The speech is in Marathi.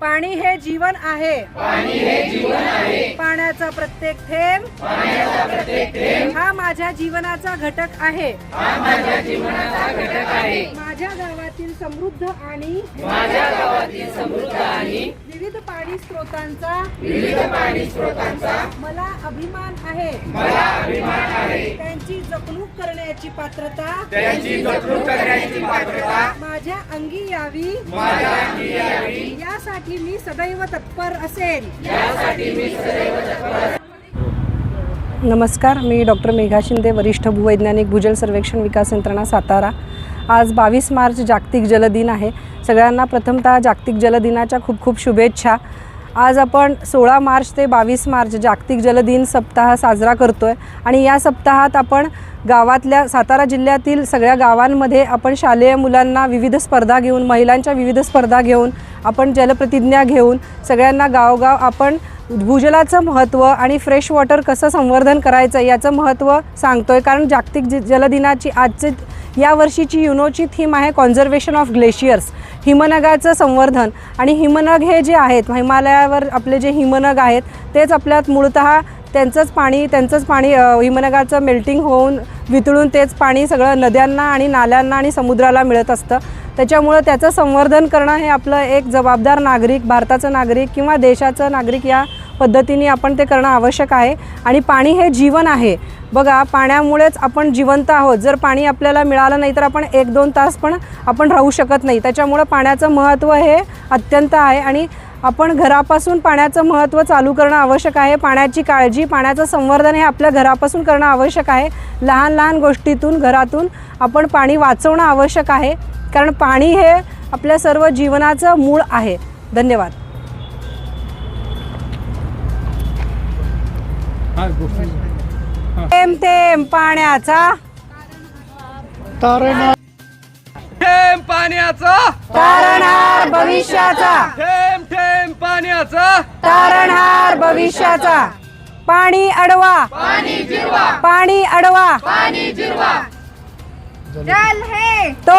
पाणी हे जीवन आहे. पाणी हे जीवन आहे. पाण्याचा प्रत्येक थेंब. पाण्याचा प्रत्येक थेंब. हा माझ्या जीवनाचा घटक आहे. हा माझ्या जीवनाचा घटक आहे. माझ्या गावातील समृद्ध आणि माझ्या गावातील समृद्ध आणि विविध पाणी स्रोतांचा विविध पाणी स्रोतांचा मला अभिमान आहे. मला अभिमान आहे. त्यांची जपणूक करण्याची पात्रता? त्यांची जपणूक करण्याची पात्रता? माझ्या अंगी यावी. माझ्या अंगी यावी. यासाठी मी सदैव तत्पर असेल नमस्कार मी डॉक्टर मेघा शिंदे वरिष्ठ भूवैज्ञानिक भूजल सर्वेक्षण विकास यंत्रणा सातारा. आज बावीस मार्च जागतिक जलदिन आहे. सगळ्यांना प्रथमतः जागतिक जलदिनाच्या खूप खूप शुभेच्छा. आज आपण सोळा मार्च ते बावीस मार्च जागतिक जलदिन सप्ताह साजरा करतो आहे आणि या सप्ताहात आपण गावातल्या सातारा जिल्ह्यातील सगळ्या गावांमध्ये आपण शालेय मुलांना विविध स्पर्धा घेऊन महिलांच्या विविध स्पर्धा घेऊन आपण जलप्रतिज्ञा घेऊन सगळ्यांना गावगाव आपण भूजलाचं महत्त्व आणि फ्रेश वॉटर कसं संवर्धन करायचं याचं महत्त्व सांगतो आहे कारण जागतिक जलदिनाची आजचे या वर्षीची युनोची थीम आहे कॉन्झर्वेशन ऑफ ग्लेशियर्स हिमनगाचं संवर्धन. आणि हिमनग हे जे आहेत हिमालयावर आपले जे हिमनग आहेत तेच आपल्यात मूळतः त्यांचंच पाणी त्यांचंच पाणी हिमनगाचं मेल्टिंग होऊन वितळून तेच पाणी सगळं नद्यांना आणि नाल्यांना आणि समुद्राला मिळत असतं. त्याच्यामुळं त्याचं संवर्धन करणं हे आपलं एक जबाबदार नागरिक भारताचं नागरिक किंवा देशाचं नागरिक या पद्धतीने आपण ते करणं आवश्यक आहे. आणि पाणी हे जीवन आहे. बघा पाण्यामुळेच आपण जिवंत आहोत. जर पाणी आपल्याला मिळालं नाही तर आपण एक दोन तास पण आपण राहू शकत नाही. त्याच्यामुळं पाण्याचं महत्त्व हे अत्यंत आहे. आणि आपण घरापासून पाण्याचं महत्त्व चालू करणं आवश्यक आहे. पाण्याची काळजी पाण्याचं संवर्धन हे आपल्या घरापासून करणं आवश्यक आहे. लहान लहान गोष्टीतून घरातून आपण पाणी वाचवणं आवश्यक आहे. कारण पाणी हे आपल्या सर्व जीवनाचं मूळ आहे. धन्यवाद. थेंब थेंब पाण्याचा. थेंब पाण्याचा. तारणहार भविष्याचा. थेंब थेंब पाण्याचा. तारणहार भविष्याचा. पाणी अडवा. पाणी अडवा. जल है. तो